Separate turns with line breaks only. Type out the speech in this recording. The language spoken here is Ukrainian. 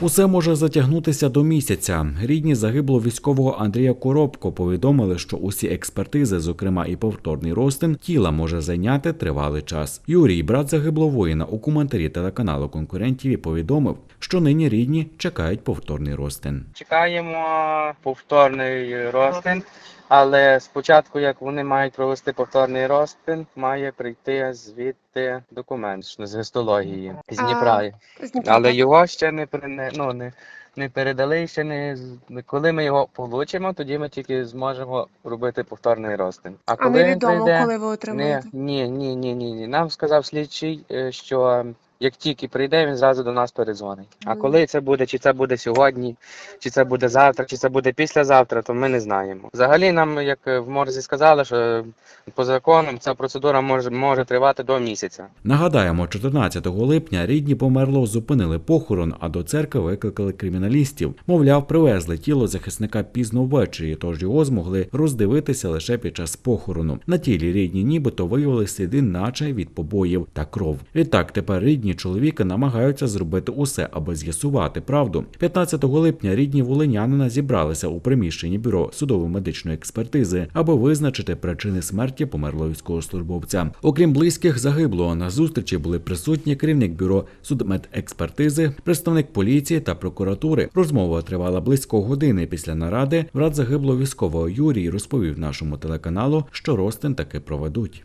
Усе може затягнутися до місяця. Рідні загиблого військового Андрія Коробко повідомили, що усі експертизи, зокрема і повторний розтин, тіла може зайняти тривалий час. Юрій, брат загиблого воїна, у коментарі телеканалу конкурентів повідомив, що нині рідні чекають повторний розтин.
Чекаємо повторний розтин, але спочатку, як вони мають провести повторний розпин, має прийти звідти документ з гистології з
А, З Дніпра,
Але його ще не перене- ну, не, не передали, ще не коли ми його получимо, тоді ми тільки зможемо робити повторний розтин. А
А
коли він
невідомо,
прийде,
коли ви отримаєте.
ні, ні, ні, ні, ні. Нам сказав слідчий, е, що як тільки прийде, він зразу до нас передзвонить. А коли це буде, чи це буде сьогодні, чи це буде завтра, чи це буде післязавтра, то ми не знаємо. Взагалі нам, як е, в морзі сказали, що по закону ця процедура може, може тривати до місяця.
Нагадаємо, 14 липня рідні померло зупинили похорон, а до церкви викликали криміналістів. Мовляв, привезли тіло захисника пізно ввечері, тож його змогли роздивитися лише під час похорону. На тілі рідні нібито виявили сліди, наче від побоїв та кров. Відтак тепер рідні чоловіка намагаються зробити усе, аби з'ясувати правду. 15 липня рідні волинянина зібралися у приміщенні бюро судово-медичної експертизи, аби визначити причини смерті померлого військовослужбовця. Окрім близьких загиблого, на зустрічі були присутні керівник бюро судмедекспертизи, представник поліції та прокуратури. Розмова тривала близько години. Після наради брат загиблого військового Юрій розповів нашому телеканалу, що розтин таки проведуть.